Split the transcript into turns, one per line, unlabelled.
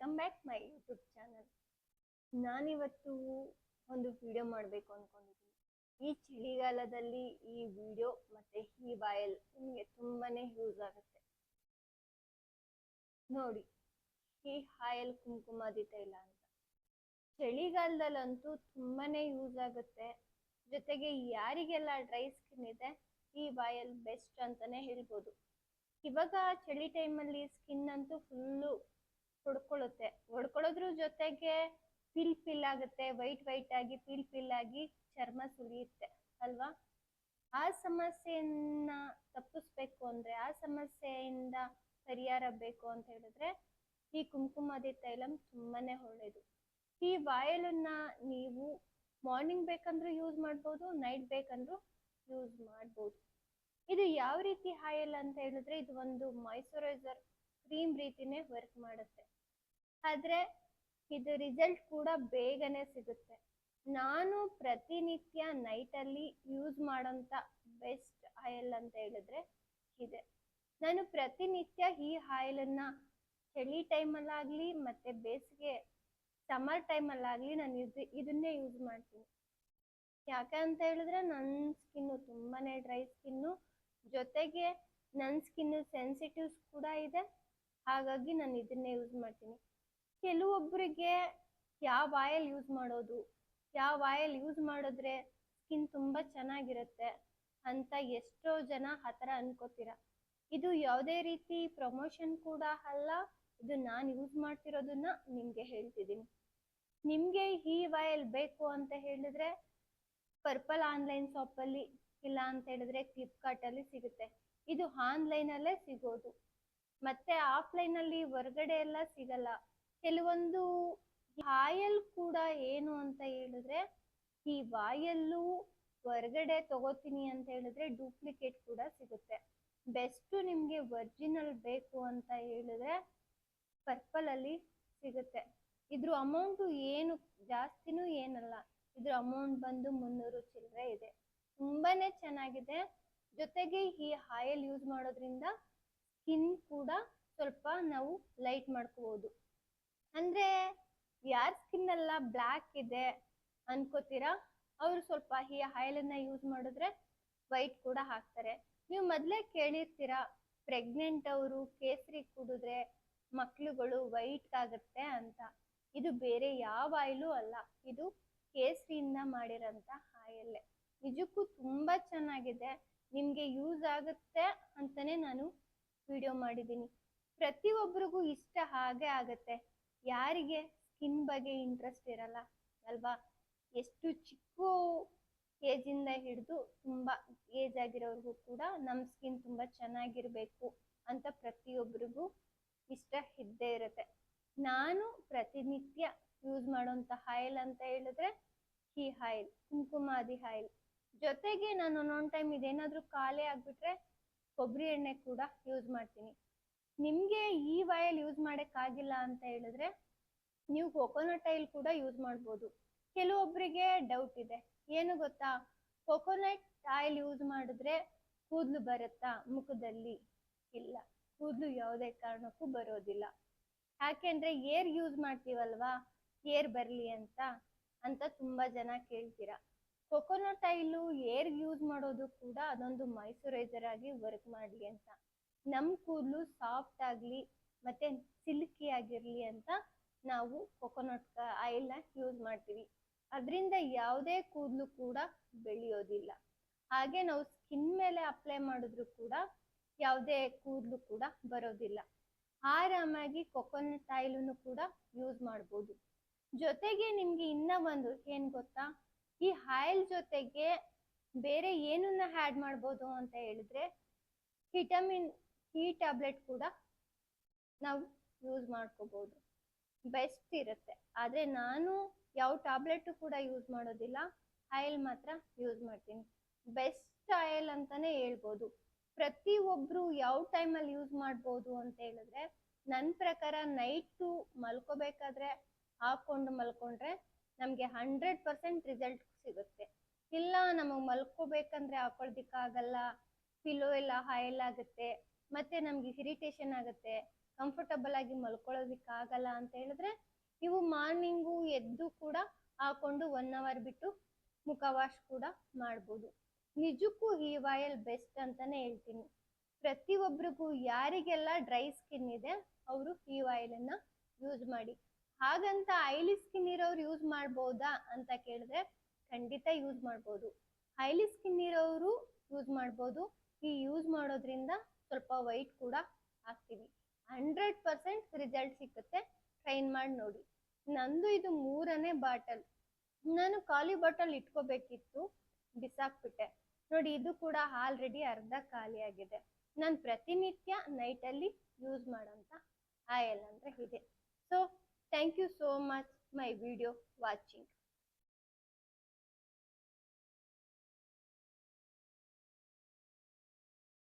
Welcome back my YouTube channel ನಾನಿವತ್ತು ಒಂದು video ಮಾಡಬೇಕು ಅಂದ್ಕೊಂಡಿದ್ದೀನಿ ಈ ಚಳಿಗಾಲದಲ್ಲಿ ಈ ವಿಡಿಯೋ ಮತ್ತೆ ಈ ಬಾಯಲ್ ನಿಮಗೆ ತುಂಬಾನೇ ಯೂಸ್ ಆಗುತ್ತೆ. ನೋಡಿ, ಈ ಹಾಯಲ್ ಕುಂಕುಮಾದಿ ಇಲ್ಲ ಅಂತ. ಚಳಿಗಾಲದಲ್ಲಂತೂ ತುಂಬಾನೇ ಯೂಸ್ ಆಗುತ್ತೆ. ಜೊತೆಗೆ ಯಾರಿಗೆಲ್ಲ ಡ್ರೈ ಸ್ಕಿನ್ ಇದೆ, ಈ ಬಾಯಲ್ ಬೆಸ್ಟ್ ಅಂತಾನೆ ಹೇಳ್ಬೋದು. ಇವಾಗ ಚಳಿ ಟೈಮಲ್ಲಿ ಸ್ಕಿನ್ ಅಂತೂ ಫುಲ್ಲು ಹೊಡ್ಕೊಳ್ಳುತ್ತೆ. ಹೊಡ್ಕೊಳ್ಳೋದ್ರ ಜೊತೆಗೆ ಪಿಲ್ ಪಿಲ್ ಆಗುತ್ತೆ. ವೈಟ್ ವೈಟ್ ಆಗಿ ಪಿಲ್ ಪಿಲ್ ಆಗಿ ಚರ್ಮ ಸುಳಿಯುತ್ತೆ ಅಲ್ವಾ? ಆ ಸಮಸ್ಯೆಯನ್ನ ತಪ್ಪಿಸ್ಬೇಕು ಅಂದ್ರೆ, ಆ ಸಮಸ್ಯೆಯಿಂದ ಪರಿಹಾರ ಬೇಕು ಅಂತ ಹೇಳಿದ್ರೆ, ಈ ಕುಂಕುಮಾದಿ ತೈಲಂ ತುಂಬಾನೇ ಒಳ್ಳೇದು. ಈ ವಾಯಲನ್ನ ನೀವು ಮಾರ್ನಿಂಗ್ ಬೇಕಂದ್ರೂ ಯೂಸ್ ಮಾಡ್ಬೋದು ನೈಟ್ ಬೇಕಂದ್ರೂ ಯೂಸ್ ಮಾಡ್ಬೋದು. ಇದು ಯಾವ ರೀತಿ ಆಯಿಲ್ ಅಂತ ಹೇಳಿದ್ರೆ, ಇದು ಒಂದು ಮಾಯಿಶ್ಚರೈಸರ್ ಕ್ರೀಮ್ ರೀತಿನೇ ವರ್ಕ್ ಮಾಡುತ್ತೆ. ಆದ್ರೆ ಇದು ರಿಸಲ್ಟ್ ಕೂಡ ಬೇಗನೆ ಸಿಗುತ್ತೆ. ನಾನು ಪ್ರತಿನಿತ್ಯ ನೈಟಲ್ಲಿ ಯೂಸ್ ಮಾಡೋಂಥ ಬೆಸ್ಟ್ ಆಯಿಲ್ ಅಂತ ಹೇಳಿದ್ರೆ ಇದೆ. ನಾನು ಪ್ರತಿನಿತ್ಯ ಈ ಆಯಿಲನ್ನು ಚಳಿ ಟೈಮಲ್ಲಾಗಲಿ ಮತ್ತು ಬೇಸಿಗೆ ಸಮ್ಮರ್ ಟೈಮಲ್ಲಾಗಲಿ ನಾನು ಯೂಸ್ ಇದನ್ನೇ ಯೂಸ್ ಮಾಡ್ತೀನಿ. ಯಾಕೆ ಅಂತ ಹೇಳಿದ್ರೆ ನನ್ನ ಸ್ಕಿನ್ನು ತುಂಬಾ ಡ್ರೈ ಸ್ಕಿನ್ನು ಜೊತೆಗೆ ನನ್ನ ಸ್ಕಿನ್ನು ಸೆನ್ಸಿಟಿವ್ಸ್ ಕೂಡ ಇದೆ. ಹಾಗಾಗಿ ನಾನು ಇದನ್ನೇ ಯೂಸ್ ಮಾಡ್ತೀನಿ. ಕೆಲವೊಬ್ಬರಿಗೆ ಯಾವ ಆಯಿಲ್ ಯೂಸ್ ಮಾಡೋದು, ಯಾವ ಆಯಿಲ್ ಯೂಸ್ ಮಾಡಿದ್ರೆ ಸ್ಕಿನ್ ತುಂಬ ಚೆನ್ನಾಗಿರುತ್ತೆ ಅಂತ ಎಷ್ಟೋ ಜನ ಆ ಥರ ಅನ್ಕೋತೀರ. ಇದು ಯಾವುದೇ ರೀತಿ ಪ್ರಮೋಷನ್ ಕೂಡ ಅಲ್ಲ, ಇದು ನಾನು ಯೂಸ್ ಮಾಡ್ತಿರೋದನ್ನ ನಿಮಗೆ ಹೇಳ್ತಿದ್ದೀನಿ ನಿಮಗೆ ಈ ಆಯಿಲ್ ಬೇಕು ಅಂತ ಹೇಳಿದ್ರೆ ಪರ್ಪಲ್ ಆನ್ಲೈನ್ ಶಾಪಲ್ಲಿ ಇಲ್ಲ ಅಂತ ಹೇಳಿದ್ರೆ ಫ್ಲಿಪ್ಕಾರ್ಟಲ್ಲಿ ಸಿಗುತ್ತೆ. ಇದು ಆನ್ಲೈನಲ್ಲೇ ಸಿಗೋದು. ಮತ್ತೆ ಆಫ್ಲೈನಲ್ಲಿ ಹೊರಗಡೆ ಎಲ್ಲ ಸಿಗಲ್ಲ. ಕೆಲವೊಂದು ಆಯಲ್ ಕೂಡ ಏನು ಅಂತ ಹೇಳಿದ್ರೆ, ಈ ವಾಯಲ್ಲು ಹೊರಗಡೆ ತಗೋತೀನಿ ಅಂತ ಹೇಳಿದ್ರೆ ಡೂಪ್ಲಿಕೇಟ್ ಕೂಡ ಸಿಗುತ್ತೆ. ಬೆಸ್ಟ್ ನಿಮಗೆ ಒರಿಜಿನಲ್ ಬೇಕು ಅಂತ ಹೇಳಿದ್ರೆ ಪರ್ಪಲ್ ಅಲ್ಲಿ ಸಿಗುತ್ತೆ. ಇದ್ರ ಅಮೌಂಟು ಏನು ಜಾಸ್ತಿನೂ ಏನಲ್ಲ. ಇದ್ರ ಅಮೌಂಟ್ ಬಂದು ಮುನ್ನೂರು ಚಿಲ್ಲರೆ ಇದೆ. ತುಂಬಾನೇ ಚೆನ್ನಾಗಿದೆ. ಜೊತೆಗೆ ಈ ಆಯಿಲ್ ಯೂಸ್ ಮಾಡೋದ್ರಿಂದ ಸ್ಕಿನ್ ಕೂಡ ಸ್ವಲ್ಪ ನಾವು ಲೈಟ್ ಮಾಡ್ಕೋಬಹುದು ಅಂದ್ರೆ ಯಾರ ಸ್ಕಿನ್ ಎಲ್ಲ ಬ್ಲ್ಯಾಕ್ ಇದೆ ಅನ್ಕೋತೀರಾ, ಅವರು ಸ್ವಲ್ಪ ಈ ಆಯಿಲನ್ನ ಯೂಸ್ ಮಾಡಿದ್ರೆ ವೈಟ್ ಕೂಡ ಹಾಕ್ತಾರೆ. ನೀವು ಮೊದಲೇ ಕೇಳಿರ್ತೀರಾ ಪ್ರೆಗ್ನೆಂಟ್ ಅವರು ಕೇಸರಿ ಕುಡಿದ್ರೆ ಮಕ್ಳುಗಳು ವೈಟ್ ಆಗುತ್ತೆ ಅಂತ. ಇದು ಬೇರೆ ಯಾವ ಆಯಿಲು ಅಲ್ಲ, ಇದು ಕೇಸರಿಯಿಂದ ಮಾಡಿರೋಂಥ ಆಯಿಲ್ ನಿಜಕ್ಕೂ ತುಂಬಾ ಚೆನ್ನಾಗಿದೆ, ನಿಮಗೆ ಯೂಸ್ ಆಗುತ್ತೆ ಅಂತಾನೆ ನಾನು ವಿಡಿಯೋ ಮಾಡಿದ್ದೀನಿ. ಪ್ರತಿಯೊಬ್ಬರಿಗೂ ಇಷ್ಟ ಹಾಗೆ ಆಗುತ್ತೆ. ಯಾರಿಗೆ ಸ್ಕಿನ್ ಬಗ್ಗೆ ಇಂಟ್ರೆಸ್ಟ್ ಇರಲ್ಲ, ಅಲ್ವಾ? ಎಷ್ಟು ಚಿಕ್ಕ ಏಜಿಂದ ಹಿಡಿದು ತುಂಬ ಏಜ್ ಆಗಿರೋರಿಗೂ ಕೂಡ ನಮ್ಮ ಸ್ಕಿನ್ ತುಂಬ ಚೆನ್ನಾಗಿರಬೇಕು ಅಂತ ಪ್ರತಿಯೊಬ್ಬರಿಗೂ ಇಷ್ಟ ಇದ್ದೇ ಇರುತ್ತೆ. ನಾನು ಪ್ರತಿನಿತ್ಯ ಯೂಸ್ ಮಾಡೋಂಥ ಆಯಿಲ್ ಅಂತ ಹೇಳಿದ್ರೆ ಈ ಆಯಿಲ್ ಕುಂಕುಮಾದಿ ಆಯಿಲ್ ಜೊತೆಗೆ ನಾನು ಒಂದೊಂದು ಟೈಮ್ ಇದೇನಾದರೂ ಖಾಲಿ ಆಗಿಬಿಟ್ರೆ ಕೊಬ್ಬರಿ ಎಣ್ಣೆ ಕೂಡ ಯೂಸ್ ಮಾಡ್ತೀನಿ. ನಿಮಗೆ ಈ ಆಯಿಲ್ ಯೂಸ್ ಮಾಡೋಕ್ಕಾಗಿಲ್ಲ ಅಂತ ಹೇಳಿದ್ರೆ ನೀವು ಕೊಕೊನಟ್ ಆಯಿಲ್ ಕೂಡ ಯೂಸ್ ಮಾಡ್ಬೋದು. ಕೆಲವೊಬ್ಬರಿಗೆ ಡೌಟ್ ಇದೆ. ಏನು ಗೊತ್ತಾ? ಕೊಕೊನಟ್ ಆಯಿಲ್ ಯೂಸ್ ಮಾಡಿದ್ರೆ ಕೂದಲು ಬರುತ್ತಾ? ಮುಖದಲ್ಲಿ? ಇಲ್ಲ. ಕೂದಲು ಯಾವುದೇ ಕಾರಣಕ್ಕೂ ಬರೋದಿಲ್ಲ. ಯಾಕೆಂದ್ರೆ ಏರ್ ಯೂಸ್ ಮಾಡ್ತೀವಲ್ವಾ? ಏರ್ ಬರಲಿ ಅಂತ? ಅಂತ ತುಂಬಾ ಜನ ಕೇಳ್ತೀರಾ. ಕೊಕೊನಟ್ ಆಯಿಲು ಏರ್ ಯೂಸ್ ಮಾಡೋದು ಕೂಡ ಅದೊಂದು ಮೈಸೂರೈಸರ್ ಆಗಿ ವರ್ಕ್ ಮಾಡಲಿ ಅಂತ. ನಮ್ಮ ಕೂದಲು ಸಾಫ್ಟ್ ಆಗಲಿ, ಮತ್ತೆ ಸಿಲ್ಕಿ ಆಗಿರಲಿ ಅಂತ ನಾವು ಕೊಕೊನಟ್ ಆಯಿಲ್ನ ಯೂಸ್ ಮಾಡ್ತೀವಿ. ಅದರಿಂದ ಯಾವುದೇ ಕೂದಲು ಕೂಡ ಬೆಳೆಯೋದಿಲ್ಲ. ಹಾಗೆ ನಾವು ಸ್ಕಿನ್ ಮೇಲೆ ಅಪ್ಲೈ ಮಾಡಿದ್ರು ಕೂಡ ಯಾವುದೇ ಕೂದಲು ಕೂಡ ಬರೋದಿಲ್ಲ. ಆರಾಮಾಗಿ ಕೊಕೊನಟ್ ಆಯಿಲನ್ನು ಕೂಡ ಯೂಸ್ ಮಾಡ್ಬೋದು. ಜೊತೆಗೆ ನಿಮ್ಗೆ ಇನ್ನ ಒಂದು ಏನ್ ಗೊತ್ತಾ? ಈ ಆಯಿಲ್ ಜೊತೆಗೆ ಬೇರೆ ಏನನ್ನ ಆ್ಯಡ್ ಮಾಡ್ಬೋದು ಅಂತ ಹೇಳಿದ್ರೆ ವಿಟಮಿನ್ ಇ ಟ್ಯಾಬ್ಲೆಟ್ ಕೂಡ ನಾವು ಯೂಸ್ ಮಾಡ್ಕೋಬಹುದು ಬೆಸ್ಟ್ ಇರುತ್ತೆ. ಆದ್ರೆ ನಾನು ಯಾವ ಟ್ಯಾಬ್ಲೆಟ್ ಕೂಡ ಯೂಸ್ ಮಾಡೋದಿಲ್ಲ. ಆಯಿಲ್ ಮಾತ್ರ ಯೂಸ್ ಮಾಡ್ತೀನಿ. ಬೆಸ್ಟ್ ಆಯಿಲ್ ಅಂತಾನೆ ಹೇಳ್ಬೋದು. ಪ್ರತಿ ಒಬ್ರು ಯಾವ ಟೈಮಲ್ಲಿ ಯೂಸ್ ಮಾಡ್ಬೋದು ಅಂತ ಹೇಳಿದ್ರೆ ನನ್ನ ಪ್ರಕಾರ ನೈಟು ಮಲ್ಕೋಬೇಕಾದ್ರೆ, ಹಾಕೊಂಡು ಮಲ್ಕೊಂಡ್ರೆ ನಮಗೆ ಹಂಡ್ರೆಡ್ ಪರ್ಸೆಂಟ್ ರಿಸಲ್ಟ್ ಸಿಗುತ್ತೆ. ಇಲ್ಲ, ನಮಗೆ ಮಲ್ಕೋಬೇಕಂದ್ರೆ ಹಾಕೊಳ್ದಿಕ್ಕಾಗಲ್ಲ ಪಿಲೋ ಎಲ್ಲ ಹೈಲ್ ಆಗುತ್ತೆ, ಮತ್ತೆ ನಮ್ಗೆ ಇರಿಟೇಷನ್ ಆಗುತ್ತೆ ಕಂಫರ್ಟಬಲ್ ಆಗಿ ಮಲ್ಕೊಳ್ಳೋದಕ್ಕಾಗಲ್ಲ ಅಂತ ಹೇಳಿದ್ರೆ, ನೀವು ಮಾರ್ನಿಂಗು ಎದ್ದು ಕೂಡ ಹಾಕೊಂಡು ಒನ್ ಅವರ್ ಬಿಟ್ಟು ಮುಖ ವಾಶ್ ಕೂಡ ಮಾಡ್ಬೋದು. ನಿಜಕ್ಕೂ ಈ ವಾಯಲ್ ಬೆಸ್ಟ್ ಅಂತಾನೆ ಹೇಳ್ತೀನಿ. ಪ್ರತಿಯೊಬ್ಬರಿಗೂ ಯಾರಿಗೆಲ್ಲ ಡ್ರೈ ಸ್ಕಿನ್ ಇದೆ, ಅವರು ಈ ಆಯಿಲನ್ನು ಯೂಸ್ ಮಾಡಿ. ಹಾಗಂತ ಐಲಿ ಸ್ಕಿನ್ ಇರೋರು ಯೂಸ್ ಮಾಡ್ಬೋದಾ ಅಂತ ಕೇಳಿದ್ರೆ ಖಂಡಿತ ಯೂಸ್ ಮಾಡ್ಬೋದು. ಹೈಲಿ ಸ್ಕಿನ್ ಇರೋರು ಯೂಸ್ ಮಾಡ್ಬೋದು. ಈ ಯೂಸ್ ಮಾಡೋದ್ರಿಂದ ಸ್ವಲ್ಪ ವೈಟ್ ಕೂಡ ಆಗ್ತೀವಿ ಹಂಡ್ರೆಡ್ ಪರ್ಸೆಂಟ್ ರಿಸಲ್ಟ್ ಸಿಕ್ಕುತ್ತೆ. ಟ್ರೈನ್ ಮಾಡಿ ನೋಡಿ. ನಂದು ಇದು ಮೂರನೇ ಬಾಟಲ್. ನಾನು ಖಾಲಿ ಬಾಟಲ್ ಇಟ್ಕೋಬೇಕಿತ್ತು. ಬಿಸಾಕ್ಬಿಟ್ಟೆ. ನೋಡಿ, ಇದು ಕೂಡ ಆಲ್ರೆಡಿ ಅರ್ಧ ಖಾಲಿ ಆಗಿದೆ. ನಾನು ಪ್ರತಿನಿತ್ಯ ನೈಟಲ್ಲಿ ಯೂಸ್ ಮಾಡೋಂಥ ಆಯಲ್ ಅಂದರೆ ಇದೆ. Thank you so much my video watching.